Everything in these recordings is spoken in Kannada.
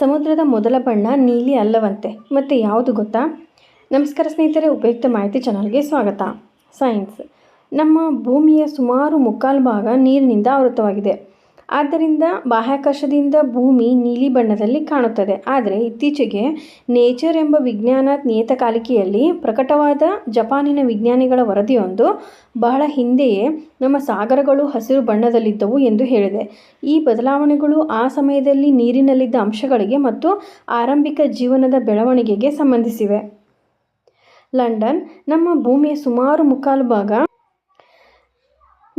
ಸಮುದ್ರದ ಮೊದಲ ಬಣ್ಣ ನೀಲಿ ಅಲ್ಲವಂತೆ. ಮತ್ತು ಯಾವುದು ಗೊತ್ತಾ? ನಮಸ್ಕಾರ ಸ್ನೇಹಿತರೆ, ಉಪಯುಕ್ತ ಮಾಹಿತಿ ಚಾನಲ್ಗೆ ಸ್ವಾಗತ. ಸೈನ್ಸ್. ನಮ್ಮ ಭೂಮಿಯ ಸುಮಾರು ಮುಕ್ಕಾಲು ಭಾಗ ನೀರಿನಿಂದ ಆವೃತವಾಗಿದೆ ಆದ್ದರಿಂದ ಬಾಹ್ಯಾಕಾಶದಿಂದ ಭೂಮಿ ನೀಲಿ ಬಣ್ಣದಲ್ಲಿ ಕಾಣುತ್ತದೆ. ಆದರೆ ಇತ್ತೀಚೆಗೆ ನೇಚರ್ ಎಂಬ ವಿಜ್ಞಾನ ನಿಯತಕಾಲಿಕೆಯಲ್ಲಿ ಪ್ರಕಟವಾದ ಜಪಾನಿನ ವಿಜ್ಞಾನಿಗಳ ವರದಿಯೊಂದು ಬಹಳ ಹಿಂದೆಯೇ ನಮ್ಮ ಸಾಗರಗಳು ಹಸಿರು ಬಣ್ಣದಲ್ಲಿದ್ದವು ಎಂದು ಹೇಳಿದೆ. ಈ ಬದಲಾವಣೆಗಳು ಆ ಸಮಯದಲ್ಲಿ ನೀರಿನಲ್ಲಿದ್ದ ಅಂಶಗಳಿಗೆ ಮತ್ತು ಆರಂಭಿಕ ಜೀವನದ ಬೆಳವಣಿಗೆಗೆ ಸಂಬಂಧಿಸಿವೆ. ಲಂಡನ್, ನಮ್ಮ ಭೂಮಿಯ ಸುಮಾರು ಮುಕ್ಕಾಲು ಭಾಗ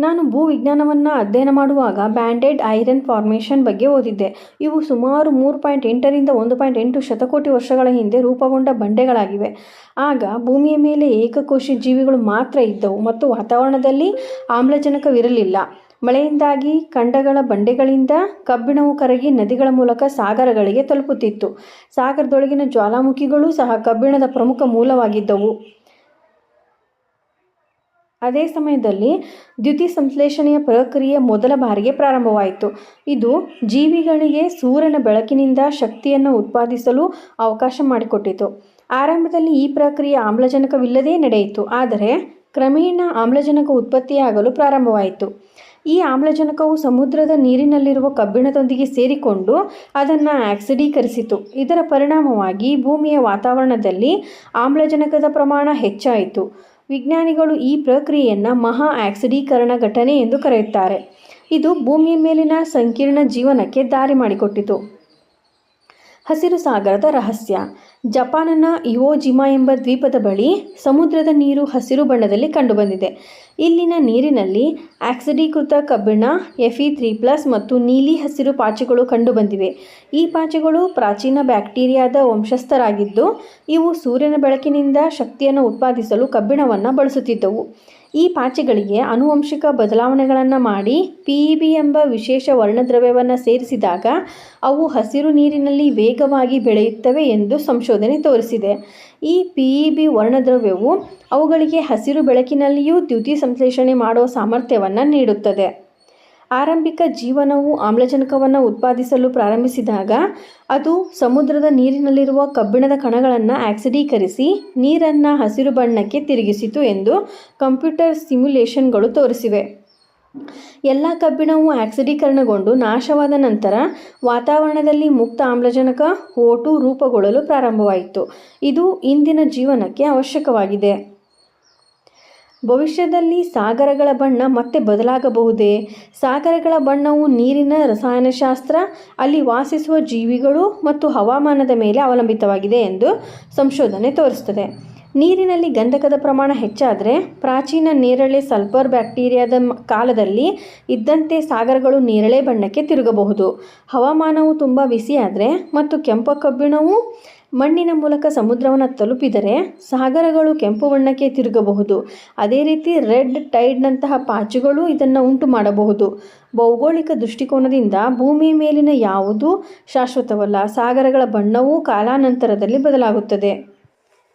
ನಾನು ಭೂವಿಜ್ಞಾನವನ್ನು ಅಧ್ಯಯನ ಮಾಡುವಾಗ ಬ್ಯಾಂಡೆಡ್ ಐರನ್ ಫಾರ್ಮೇಷನ್ ಬಗ್ಗೆ ಓದಿದ್ದೆ. ಇವು ಸುಮಾರು ಮೂರು ಪಾಯಿಂಟ್ ಎಂಟರಿಂದ ಒಂದು ಪಾಯಿಂಟ್ ಎಂಟು ಶತಕೋಟಿ ವರ್ಷಗಳ ಹಿಂದೆ ರೂಪುಗೊಂಡ ಬಂಡೆಗಳಾಗಿವೆ. ಆಗ ಭೂಮಿಯ ಮೇಲೆ ಏಕಕೋಶಿ ಜೀವಿಗಳು ಮಾತ್ರ ಇದ್ದವು ಮತ್ತು ವಾತಾವರಣದಲ್ಲಿ ಆಮ್ಲಜನಕವಿರಲಿಲ್ಲ. ಮಳೆಯಿಂದಾಗಿ ಖಂಡಗಳ ಬಂಡೆಗಳಿಂದ ಕಬ್ಬಿಣವು ಕರಗಿ ನದಿಗಳ ಮೂಲಕ ಸಾಗರಗಳಿಗೆ ತಲುಪುತ್ತಿತ್ತು. ಸಾಗರದೊಳಗಿನ ಜ್ವಾಲಾಮುಖಿಗಳೂ ಸಹ ಕಬ್ಬಿಣದ ಪ್ರಮುಖ ಮೂಲವಾಗಿದ್ದವು. ಅದೇ ಸಮಯದಲ್ಲಿ ದ್ಯುತಿ ಸಂಶ್ಲೇಷಣೆಯ ಪ್ರಕ್ರಿಯೆ ಮೊದಲ ಬಾರಿಗೆ ಪ್ರಾರಂಭವಾಯಿತು. ಇದು ಜೀವಿಗಳಿಗೆ ಸೂರ್ಯನ ಬೆಳಕಿನಿಂದ ಶಕ್ತಿಯನ್ನು ಉತ್ಪಾದಿಸಲು ಅವಕಾಶ ಮಾಡಿಕೊಟ್ಟಿತು. ಆರಂಭದಲ್ಲಿ ಈ ಪ್ರಕ್ರಿಯೆ ಆಮ್ಲಜನಕವಿಲ್ಲದೇ ನಡೆಯಿತು, ಆದರೆ ಕ್ರಮೇಣ ಆಮ್ಲಜನಕ ಉತ್ಪತ್ತಿಯಾಗಲು ಪ್ರಾರಂಭವಾಯಿತು. ಈ ಆಮ್ಲಜನಕವು ಸಮುದ್ರದ ನೀರಿನಲ್ಲಿರುವ ಕಬ್ಬಿಣದೊಂದಿಗೆ ಸೇರಿಕೊಂಡು ಅದನ್ನು ಆಕ್ಸಿಡೀಕರಿಸಿತು. ಇದರ ಪರಿಣಾಮವಾಗಿ ಭೂಮಿಯ ವಾತಾವರಣದಲ್ಲಿ ಆಮ್ಲಜನಕದ ಪ್ರಮಾಣ ಹೆಚ್ಚಾಯಿತು. ವಿಜ್ಞಾನಿಗಳು ಈ ಪ್ರಕ್ರಿಯೆಯನ್ನು ಮಹಾ ಆಕ್ಸಿಡೀಕರಣ ಘಟನೆ ಎಂದು ಕರೆಯುತ್ತಾರೆ. ಇದು ಭೂಮಿಯ ಮೇಲಿನ ಸಂಕೀರ್ಣ ಜೀವನಕ್ಕೆ ದಾರಿ ಮಾಡಿಕೊಟ್ಟಿತು. ಹಸಿರು ಸಾಗರದ ರಹಸ್ಯ. ಜಪಾನನ ಇವೋಜಿಮಾ ಎಂಬ ದ್ವೀಪದ ಬಳಿ ಸಮುದ್ರದ ನೀರು ಹಸಿರು ಬಣ್ಣದಲ್ಲಿ ಕಂಡುಬಂದಿದೆ. ಇಲ್ಲಿನ ನೀರಿನಲ್ಲಿ ಆಕ್ಸಿಡೀಕೃತ ಕಬ್ಬಿಣ ಎಫಿ ತ್ರೀ ಪ್ಲಸ್ ಮತ್ತು ನೀಲಿ ಹಸಿರು ಪಾಚಿಗಳು ಕಂಡುಬಂದಿವೆ. ಈ ಪಾಚಿಗಳು ಪ್ರಾಚೀನ ಬ್ಯಾಕ್ಟೀರಿಯಾದ ವಂಶಸ್ಥರಾಗಿದ್ದು, ಇವು ಸೂರ್ಯನ ಬೆಳಕಿನಿಂದ ಶಕ್ತಿಯನ್ನು ಉತ್ಪಾದಿಸಲು ಕಬ್ಬಿಣವನ್ನು ಬಳಸುತ್ತಿದ್ದವು. ಈ ಪಾಚಿಗಳಿಗೆ ಆನುವಂಶಿಕ ಬದಲಾವಣೆಗಳನ್ನು ಮಾಡಿ ಪಿ ಇ ಬಿ ಎಂಬ ವಿಶೇಷ ವರ್ಣದ್ರವ್ಯವನ್ನು ಸೇರಿಸಿದಾಗ, ಅವು ಹಸಿರು ನೀರಿನಲ್ಲಿ ವೇಗವಾಗಿ ಬೆಳೆಯುತ್ತವೆ ಎಂದು ಸಂಶೋಧನೆ ತೋರಿಸಿದೆ. ಈ ಪಿ ಇ ಬಿ ವರ್ಣದ್ರವ್ಯವು ಅವುಗಳಿಗೆ ಹಸಿರು ಬೆಳಕಿನಲ್ಲಿಯೂ ದ್ಯುತಿ ಸಂಶ್ಲೇಷಣೆ ಮಾಡುವ ಸಾಮರ್ಥ್ಯವನ್ನು ನೀಡುತ್ತದೆ. ಆರಂಭಿಕ ಜೀವನವು ಆಮ್ಲಜನಕವನ್ನು ಉತ್ಪಾದಿಸಲು ಪ್ರಾರಂಭಿಸಿದಾಗ ಅದು ಸಮುದ್ರದ ನೀರಿನಲ್ಲಿರುವ ಕಬ್ಬಿಣದ ಕಣಗಳನ್ನು ಆಕ್ಸಿಡೀಕರಿಸಿ ನೀರನ್ನು ಹಸಿರು ಬಣ್ಣಕ್ಕೆ ತಿರುಗಿಸಿತು ಎಂದು ಕಂಪ್ಯೂಟರ್ ಸಿಮ್ಯುಲೇಷನ್ಗಳು ತೋರಿಸಿವೆ. ಎಲ್ಲ ಕಬ್ಬಿಣವು ಆಕ್ಸಿಡೀಕರಣಗೊಂಡು ನಾಶವಾದ ನಂತರ ವಾತಾವರಣದಲ್ಲಿ ಮುಕ್ತ ಆಮ್ಲಜನಕ ಓಟು ರೂಪುಗೊಳ್ಳಲು ಪ್ರಾರಂಭವಾಯಿತು. ಇದು ಇಂದಿನ ಜೀವನಕ್ಕೆ ಅವಶ್ಯಕವಾಗಿದೆ. ಭವಿಷ್ಯದಲ್ಲಿ ಸಾಗರಗಳ ಬಣ್ಣ ಮತ್ತೆ ಬದಲಾಗಬಹುದೇ? ಸಾಗರಗಳ ಬಣ್ಣವು ನೀರಿನ ರಸಾಯನಶಾಸ್ತ್ರ, ಅಲ್ಲಿ ವಾಸಿಸುವ ಜೀವಿಗಳು ಮತ್ತು ಹವಾಮಾನದ ಮೇಲೆ ಅವಲಂಬಿತವಾಗಿದೆ ಎಂದು ಸಂಶೋಧನೆ ತೋರಿಸುತ್ತದೆ. ನೀರಿನಲ್ಲಿ ಗಂಧಕದ ಪ್ರಮಾಣ ಹೆಚ್ಚಾದರೆ ಪ್ರಾಚೀನ ನೇರಳೆ ಸಲ್ಫರ್ ಬ್ಯಾಕ್ಟೀರಿಯಾದ ಕಾಲದಲ್ಲಿ ಇದ್ದಂತೆ ಸಾಗರಗಳು ನೇರಳೆ ಬಣ್ಣಕ್ಕೆ ತಿರುಗಬಹುದು. ಹವಾಮಾನವು ತುಂಬ ಬಿಸಿಯಾದರೆ ಮತ್ತು ಕೆಂಪ ಕಬ್ಬಿಣವು ಮಣ್ಣಿನ ಮೂಲಕ ಸಮುದ್ರವನ್ನು ತಲುಪಿದರೆ ಸಾಗರಗಳು ಕೆಂಪು ಬಣ್ಣಕ್ಕೆ ತಿರುಗಬಹುದು. ಅದೇ ರೀತಿ ರೆಡ್ ಟೈಡ್ನಂತಹ ಪಾಚುಗಳು ಇದನ್ನು ಉಂಟು ಮಾಡಬಹುದು. ಭೌಗೋಳಿಕ ದೃಷ್ಟಿಕೋನದಿಂದ ಭೂಮಿಯ ಮೇಲಿನ ಯಾವುದೂ ಶಾಶ್ವತವಲ್ಲ, ಸಾಗರಗಳ ಬಣ್ಣವೂ ಕಾಲಾನಂತರದಲ್ಲಿ ಬದಲಾಗುತ್ತದೆ.